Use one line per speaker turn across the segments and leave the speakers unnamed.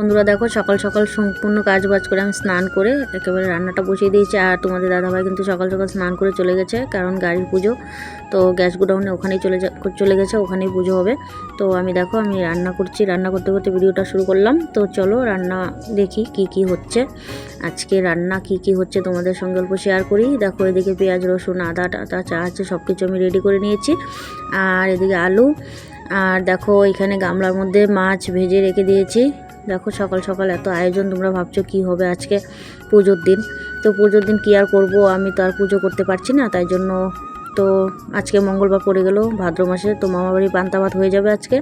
বন্ধুরা দেখো সকাল সকাল সম্পূর্ণ কাজ বাজ করে আমি স্নান করে একেবারে রান্নাটা বসিয়ে দিয়েছি। আর তোমাদের দাদাভাই কিন্তু সকাল সকাল স্নান করে চলে গেছে, কারণ গাড়ির পুজো। তো গ্যাস গোডাউনে ওখানেই চলে চলে গেছে, ওখানেই পুজো হবে। তো আমি দেখো, আমি রান্না করছি। রান্না করতে করতে ভিডিওটা শুরু করলাম। তো চলো রান্না দেখি কি কি হচ্ছে। আজকে রান্না কি কি হচ্ছে তোমাদের সঙ্গে অল্প শেয়ার করি। দেখো এদিকে পেঁয়াজ, রসুন, আদা টাদা চা আছে সব কিছু আমি রেডি করে নিয়েছি। আর এদিকে আলু। আর দেখো এখানে গামলার মধ্যে মাছ ভেজে রেখে দিয়েছি। দেখো সকাল সকাল এত আয়োজন, তোমরা ভাবছ কি হবে আজকে পুজোর দিন। তো পুজোর দিন কী আর করব, আমি তো আর পুজো করতে পারছি না, তাই জন্য তো আজকে মঙ্গলবার পড়ে গেল ভাদ্র মাসে, তো মামাবাড়ি পান্তা ভাত হয়ে যাবে আজকে,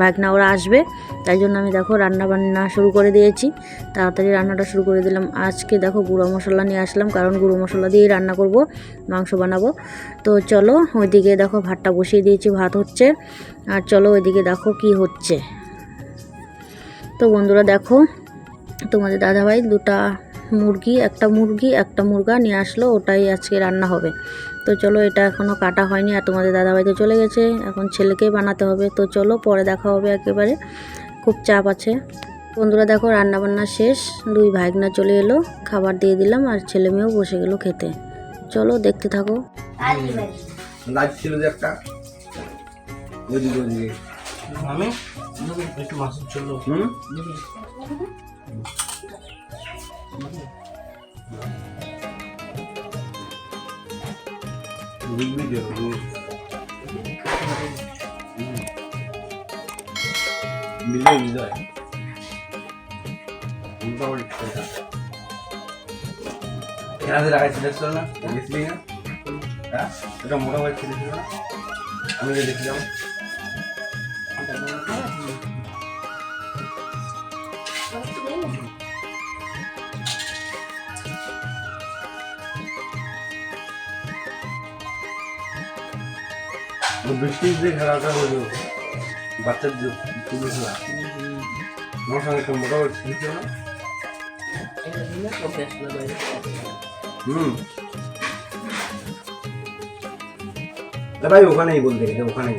ভাগনা ওরা আসবে। তাই জন্য আমি দেখো রান্না বান্না শুরু করে দিয়েছি, তাড়াতাড়ি রান্নাটা শুরু করে দিলাম। আজকে দেখো গুঁড়ো মশলা নিয়ে আসলাম, কারণ গুঁড়ো মশলা দিয়েই রান্না করব, মাংস বানাবো। তো চলো ওইদিকে দেখো ভাতটা বসিয়ে দিয়েছি, ভাত হচ্ছে, আর চলো ওইদিকে দেখো কি হচ্ছে। তো বন্ধুরা দেখো তোমাদের দাদাভাই দুটা মুরগি একটা মুরগি একটা মুরগা নিয়ে আসলো ওটাই আজকে রান্না হবে। তো চলো এটা এখনও কাটা হয়নি আর তোমাদের দাদাভাই তো চলে গেছে এখন ছেলেকেই বানাতে হবে। তো চলো পরে দেখা হবে একেবারে খুব চাপ আছে। বন্ধুরা দেখো রান্না বান্না শেষ দুই ভাইগনা চলে এলো খাবার দিয়ে দিলাম আর ছেলে মেয়েও বসে গেলো খেতে। চলো দেখতে থাকো।
লাইট ছিল যে একটা
আমি একটু মাছের ঝোল
হুম বুঝবি যে বিজয় বিজয় মোটামুটি এখানে লাগাইছি দেখছ না গেছিলি না হ্যাঁ এটা মোটামুটি ছেড়েছিল না আমি যে দেখলাম ও বৃষ্টি যে খেলাটা হলো, বাচ্চার যে ফুল খেলা আমার সঙ্গে একটা মোটামুটি ছেড়েছিল না? ভাই ওখানেই বলতে গেছে ওখানেই।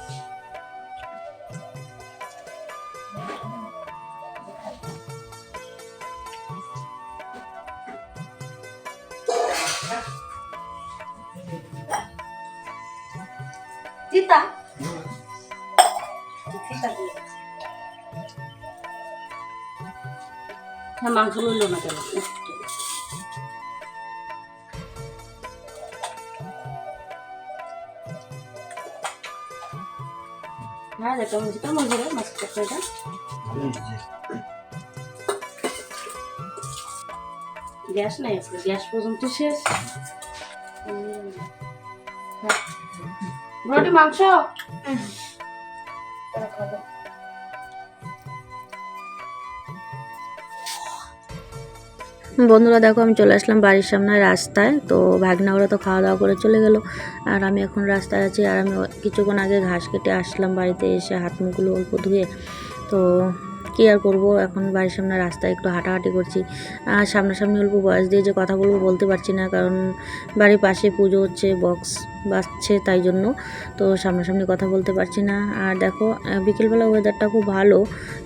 করে
চিতা হ্যাঁ মাংস লইল না কেন? হ্যাঁ রে কেমন ধরে মাছ তরকারিটা গ্যাস নাই আজকে, গ্যাস পর্যন্ত শেষ। রুটি, মাংস? বন্ধুরা, দেখো, আমি চলে আসলাম বাড়ির সামনে রাস্তায়। তো ভাগনা ওরা তো খাওয়া দাওয়া করে চলে গেল। আর আমি এখন রাস্তায় আছি। আর আমি কিছুক্ষণ আগে ঘাস কেটে আসলাম বাড়িতে এসে, হাত মুখগুলো অল্প ধুয়ে। তো কী আর করব? এখন বাড়ির সামনে রাস্তায় একটু হাঁটাহাঁটি করছি। আর সামনাসামনি অল্প বয়স দিয়ে যে কথা বলব বলতে পারছি না। কারণ বাড়ির পাশে পুজো হচ্ছে বক্স বাজছে তাই জন্য। তো সামনাসামনি কথা বলতে পারছি না। আর দেখো বিকেলবেলা ওয়েদারটা খুব ভালো,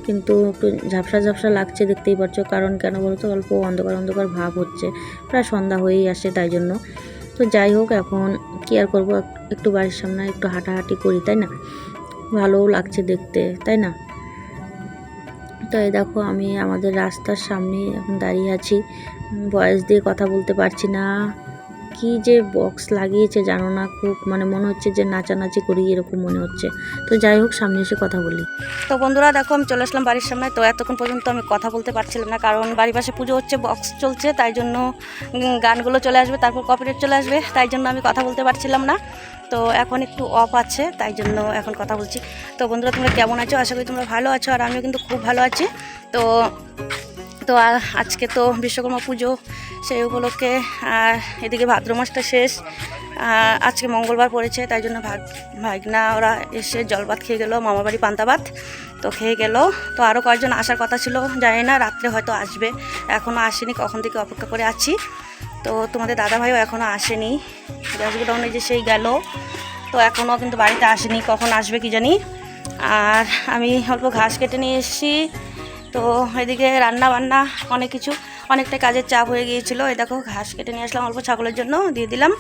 কিন্তু একটু ঝাপসা ঝাপসা লাগছে দেখতেই পাচ্ছ কারণ কেন বলো তো অল্প অন্ধকার অন্ধকার ভাব হচ্ছে। প্রায় সন্ধ্যা হয়েই আসে তাই জন্য। তো যাই হোক, এখন কী আর করব? একটু বাড়ির সামনে একটু হাঁটাহাঁটি করি, তাই না? ভালোও লাগছে দেখতে, তাই না? তো এই দেখো, আমি আমাদের রাস্তার সামনে এখন দাঁড়িয়ে আছি। বয়স দিয়ে কথা বলতে পারছি না। কি যে বক্স লাগিয়েছে জানো না খুব মানে মনে হচ্ছে যে নাচানাচি করি এরকম মনে হচ্ছে। তো যাই হোক, সামনে এসে কথা বলি।
তো বন্ধুরা দেখো, আমি চলে আসলাম বাড়ির সামনে। তো এতক্ষণ পর্যন্ত আমি কথা বলতে পারছিলাম না, কারণ বাড়ির পাশে পুজো হচ্ছে বক্স চলছে, তাই জন্য গানগুলো চলে আসবে, তারপর কপিরাইট চলে আসবে, তাই জন্য আমি কথা বলতে পারছিলাম না। তো এখন একটু অফ আছে, তাই জন্য এখন কথা বলছি। তো বন্ধুরা, তোমরা কেমন আছো? আশা করি তোমরা ভালো আছো, আর আমিও কিন্তু খুব ভালো আছি। তো তো আজকে তো বিশ্বকর্মা পুজো সেই উপলক্ষে, আর এদিকে ভাদ্র মাসটা শেষ আজকে মঙ্গলবার পড়েছে, তাই জন্য ভাগ, ভাগনা, ওরা এসে জলবাত খেয়ে গেলো মামার বাড়ি পান্তাবাত তো খেয়ে গেল। তো আরও কয়েকজন আসার কথা ছিল, জানি না, রাত্রে হয়তো আসবে এখনও আসেনি, কখন থেকে অপেক্ষা করে আছি। তো তোমাদের দাদাভাইও এখনও আসেনি গ্যাসগুডাউনে যে সেই গেল, তো এখনও কিন্তু বাড়িতে আসেনি, কখন আসবে কি জানি। আর আমি অল্প ঘাস কেটে নিয়ে এসেছি তো এদিকে রান্না বান্না অনেক কিছু। অনেকটা কাজের চাপ হয়ে গিয়েছিল। এই দেখো, ঘাস কেটে নিয়ে আসলাম অল্প ছাগলের জন্য, দিয়ে দিলাম।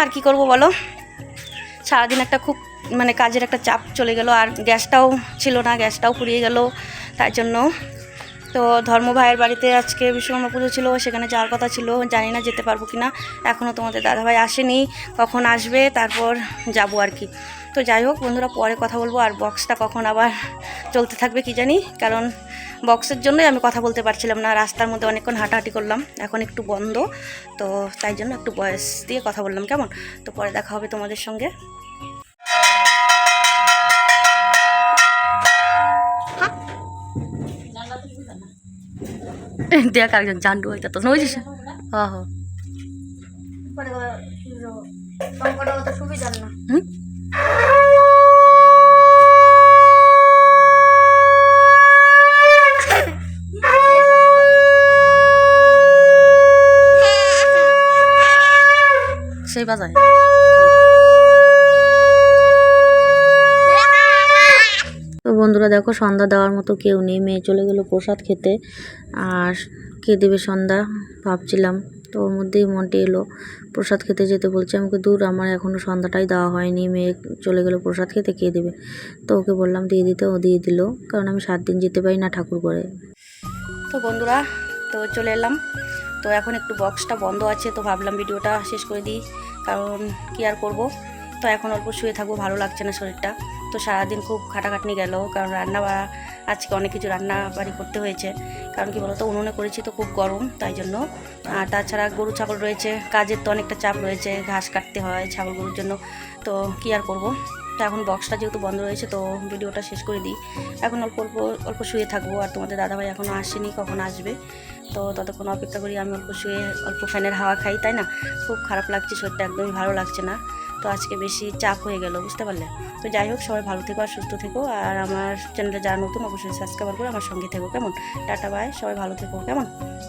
আর কি করব বলো? সারাদিন একটা খুব মানে কাজের একটা চাপ চলে গেল, আর গ্যাসটাও ছিল না, গ্যাসটাও ফুরিয়ে গেল তাই জন্য। তো ধর্ম ভাইয়ের বাড়িতে আজকে বিশ্বকর্মা পুজো ছিল, সেখানে যাওয়ার কথা ছিল, জানি না যেতে পারব কি না এখনও তোমাদের দাদাভাই আসেনি, কখন আসবে, তারপর যাব আর কি। তো যাই হোক বন্ধুরা পরে কথা বলব আর বক্সটা কখন আবার চলতে থাকবে কি জানি কারণ বক্সের জন্যই আমি কথা বলতে পারছিলাম না রাস্তার মধ্যে অনেকক্ষণ হাঁটাহাঁটি করলাম এখন একটু বন্ধ তো তাই জন্য একটু বয়স দিয়ে কথা বললাম কেমন? তো পরে দেখা হবে তোমাদের সঙ্গে। দেখ আরেকজন জান্ডু হইতে তো নইছিস হ্যাঁ হ্যাঁ হুম? সেই বাজায়
তো বন্ধুরা দেখো, সন্ধ্যা দেওয়ার মতো কেউ নেই। মেয়ে চলে গেলো প্রসাদ খেতে। আর কে দেবে সন্ধ্যা? ভাবছিলাম। তো ওর মধ্যেই মনটি এলো। প্রসাদ খেতে যেতে বলছে, আমাকে দূর, আমার এখনও সন্ধ্যাটাই দেওয়া হয়নি। মেয়ে চলে গেলো প্রসাদ খেতে, কে দেবে? তো ওকে বললাম, দিয়ে দিতে। ও দিয়ে দিল। কারণ আমি সাত দিন যেতে পারি না ঠাকুর করে
তো বন্ধুরা, তো চলে এলাম। তো এখন একটু বক্সটা বন্ধ আছে, তো ভাবলাম ভিডিওটা শেষ করে দিই, কারণ কি আর করব? তো এখন অল্প শুয়ে থাকব, ভালো লাগছে না শরীরটা। তো সারাদিন খুব খাটাখাটনি গেল, কারণ রান্না বা, আজকে অনেক কিছু রান্না বাড়ি করতে হয়েছে। কারণ কি বলতো, উনুনে করেছি তো খুব গরম, তাই জন্য। আর তাছাড়া গরু, ছাগল রয়েছে, কাজের তো অনেকটা চাপ রয়েছে, ঘাস কাটতে হয় ছাগল গরুর জন্য। তো কি আর করব? তো এখন বক্সটা যেহেতু বন্ধ রয়েছে, তো ভিডিওটা শেষ করে দিই। এখন অল্প অল্প অল্প শুয়ে থাকব, আর তোমাদের দাদাভাই এখনও আসেনি, কখন আসবে? তো ততক্ষণ অপেক্ষা করি, আমি অল্প শুয়ে, অল্প ফ্যানের হাওয়া খাই, তাই না? খুব খারাপ লাগছে শরীরটা একদমই ভালো লাগছে না। তো আজকে বেশি চাপ হয়ে গেল, বুঝতে পারলে? তো যাই হোক, সবাই ভালো থেকো আর সুস্থ থেকো। আর আমার চ্যানেলে যারা নতুন, অবশ্যই সাবস্ক্রাইব করে আমার সঙ্গে থেকো, কেমন? টাটা বাই সবাই ভালো থেকো, কেমন?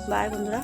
বাই বন্ধুরা।